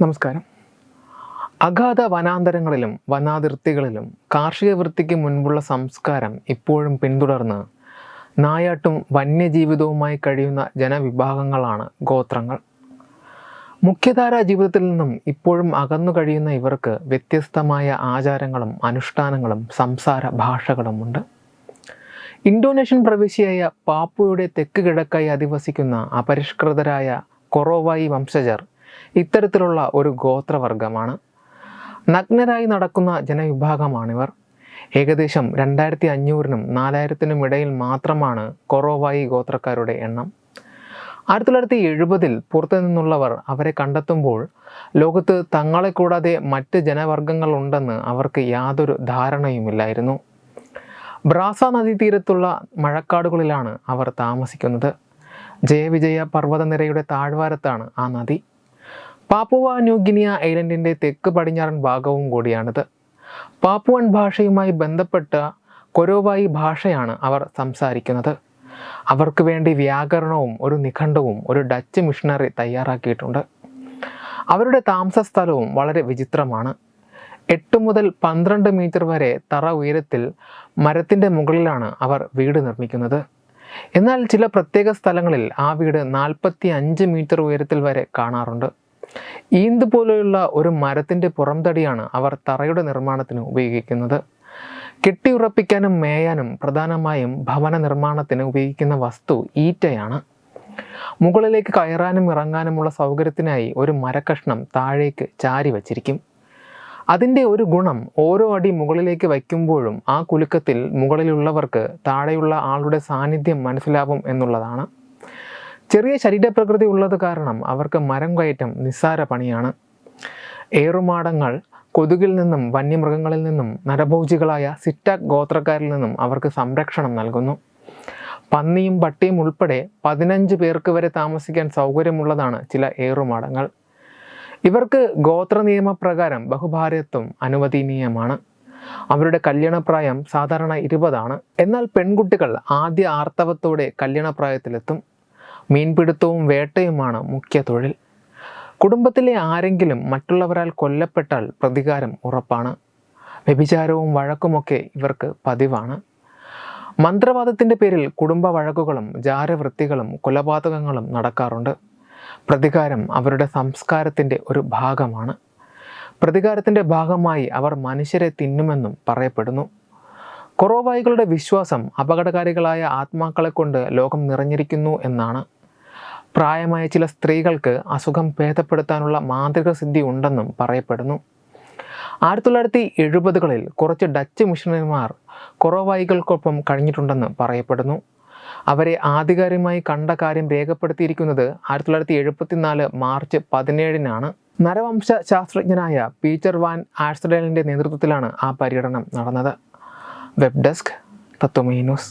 നമസ്കാരം. അഗാധ വനാന്തരങ്ങളിലും വനാതിർത്തികളിലും കാർഷിക വൃത്തിക്ക് മുൻപുള്ള സംസ്കാരം ഇപ്പോഴും പിന്തുടർന്ന് നായാട്ടും വന്യജീവിതവുമായി കഴിയുന്ന ജനവിഭാഗങ്ങളാണ് ഗോത്രങ്ങൾ. മുഖ്യധാരാ ജീവിതത്തിൽ നിന്നും ഇപ്പോഴും അകന്നു കഴിയുന്ന ഇവർക്ക് വ്യത്യസ്തമായ ആചാരങ്ങളും അനുഷ്ഠാനങ്ങളും സംസാര ഭാഷകളുമുണ്ട്. ഇന്തോനേഷ്യൻ പ്രവിശ്യയായ പാപ്പുയുടെ തെക്ക് കിഴക്കായി അധിവസിക്കുന്ന അപരിഷ്കൃതരായ കൊറോവായി വംശജർ ഇത്തരത്തിലുള്ള ഒരു ഗോത്രവർഗമാണ്. നഗ്നരായി നടക്കുന്ന ജനവിഭാഗമാണിവർ. ഏകദേശം രണ്ടായിരത്തി അഞ്ഞൂറിനും നാലായിരത്തിനും ഇടയിൽ മാത്രമാണ് കൊറോവായി ഗോത്രക്കാരുടെ എണ്ണം. ആയിരത്തി തൊള്ളായിരത്തി എഴുപതിൽ പുറത്തു നിന്നുള്ളവർ അവരെ കണ്ടെത്തുമ്പോൾ ലോകത്ത് തങ്ങളെ കൂടാതെ മറ്റ് ജനവർഗങ്ങൾ ഉണ്ടെന്ന് അവർക്ക് യാതൊരു ധാരണയുമില്ലായിരുന്നു. ബ്രാസ നദീതീരത്തുള്ള മഴക്കാടുകളിലാണ് അവർ താമസിക്കുന്നത്. ജയവിജയ പർവതനിരയുടെ താഴ്വാരത്താണ് ആ നദി. പാപ്പുവ ന്യൂഗിനിയ ഐലൻഡിന്റെ തെക്ക് പടിഞ്ഞാറൻ ഭാഗവും കൂടിയാണിത്. പാപ്പുവൻ ഭാഷയുമായി ബന്ധപ്പെട്ട കൊരോവായി ഭാഷയാണ് അവർ സംസാരിക്കുന്നത്. അവർക്ക് വേണ്ടി വ്യാകരണവും ഒരു നിഖണ്ഡവും ഒരു ഡച്ച് മിഷണറി തയ്യാറാക്കിയിട്ടുണ്ട്. അവരുടെ താമസ സ്ഥലവും വളരെ വിചിത്രമാണ്. എട്ട് മുതൽ പന്ത്രണ്ട് മീറ്റർ വരെ തറ ഉയരത്തിൽ മരത്തിന്റെ മുകളിലാണ് അവർ വീട് നിർമ്മിക്കുന്നത്. എന്നാൽ ചില പ്രത്യേക സ്ഥലങ്ങളിൽ ആ വീട് നാൽപ്പത്തി അഞ്ച് മീറ്റർ ഉയരത്തിൽ വരെ കാണാറുണ്ട്. ഈന്ത് പോലെയുള്ള ഒരു മരത്തിന്റെ പുറംതടിയാണ് അവർ തറയുടെ നിർമ്മാണത്തിന് ഉപയോഗിക്കുന്നത്. കെട്ടിയുറപ്പിക്കാനും മേയാനും പ്രധാനമായും ഭവന നിർമ്മാണത്തിന് ഉപയോഗിക്കുന്ന വസ്തു ഈറ്റയാണ്. മുകളിലേക്ക് കയറാനും ഇറങ്ങാനുമുള്ള സൗകര്യത്തിനായി ഒരു മരക്കഷ്ണം താഴേക്ക് ചാരി വച്ചിരിക്കും. അതിന്റെ ഒരു ഗുണം ഓരോ അടി മുകളിലേക്ക് വയ്ക്കുമ്പോഴും ആ കുലുക്കത്തിൽ മുകളിലുള്ളവർക്ക് താഴെയുള്ള ആളുടെ സാന്നിധ്യം മനസ്സിലാവും എന്നുള്ളതാണ്. ചെറിയ ശരീരപ്രകൃതി ഉള്ളത് കാരണം അവർക്ക് മരം കയറ്റം നിസ്സാര പണിയാണ്. ഏറുമാടങ്ങൾ കൊതുകിൽ നിന്നും വന്യമൃഗങ്ങളിൽ നിന്നും നരഭോജികളായ സിറ്റാക് ഗോത്രക്കാരിൽ നിന്നും അവർക്ക് സംരക്ഷണം നൽകുന്നു. പന്നിയും പട്ടിയും ഉൾപ്പെടെ പതിനഞ്ച് പേർക്ക് വരെ താമസിക്കാൻ സൗകര്യമുള്ളതാണ് ചില ഏറുമാടങ്ങൾ. ഇവർക്ക് ഗോത്ര നിയമപ്രകാരം ബഹുഭാര്യത്വം അനുവദനീയമാണ്. അവരുടെ കല്യാണപ്രായം സാധാരണ ഇരുപതാണ്. എന്നാൽ പെൺകുട്ടികൾ ആദ്യ ആർത്തവത്തോടെ കല്യാണപ്രായത്തിലെത്തും. മീൻപിടുത്തവും വേട്ടയുമാണ് മുഖ്യ തൊഴിൽ. കുടുംബത്തിലെ ആരെങ്കിലും മറ്റുള്ളവരാൽ കൊല്ലപ്പെട്ടാൽ പ്രതികാരം ഉറപ്പാണ്. വ്യഭിചാരവും വഴക്കുമൊക്കെ ഇവർക്ക് പതിവാണ്. മന്ത്രവാദത്തിന്റെ പേരിൽ കുടുംബ വഴക്കുകളും ജാരവൃത്തികളും കൊലപാതകങ്ങളും നടക്കാറുണ്ട്. പ്രതികാരം അവരുടെ സംസ്കാരത്തിന്റെ ഒരു ഭാഗമാണ്. പ്രതികാരത്തിന്റെ ഭാഗമായി അവർ മനുഷ്യരെ തിന്നുമെന്നും പറയപ്പെടുന്നു. കൊറോവായികളുടെ വിശ്വാസം അപകടകാരികളായ ആത്മാക്കളെ കൊണ്ട് ലോകം നിറഞ്ഞിരിക്കുന്നു എന്നാണ്. പ്രായമായ ചില സ്ത്രീകൾക്ക് അസുഖം ഭേദപ്പെടുത്താനുള്ള മാന്ത്രിക സിദ്ധി ഉണ്ടെന്നും പറയപ്പെടുന്നു. ആയിരത്തി തൊള്ളായിരത്തി എഴുപതുകളിൽ കുറച്ച് ഡച്ച് മിഷണറിമാർ കൊറോവായികൾക്കൊപ്പം കഴിഞ്ഞിട്ടുണ്ടെന്ന് പറയപ്പെടുന്നു. അവരെ ആധികാരികമായി കണ്ട കാര്യം രേഖപ്പെടുത്തിയിരിക്കുന്നത് ആയിരത്തി തൊള്ളായിരത്തി എഴുപത്തിനാല് മാർച്ച് പതിനേഴിനാണ്. നരവംശ ശാസ്ത്രജ്ഞനായ പീറ്റർ വാൻ ആഴ്സഡലിന്റെ നേതൃത്വത്തിലാണ് ആ പര്യടനം നടന്നത്. Web desk Tatwamayi news.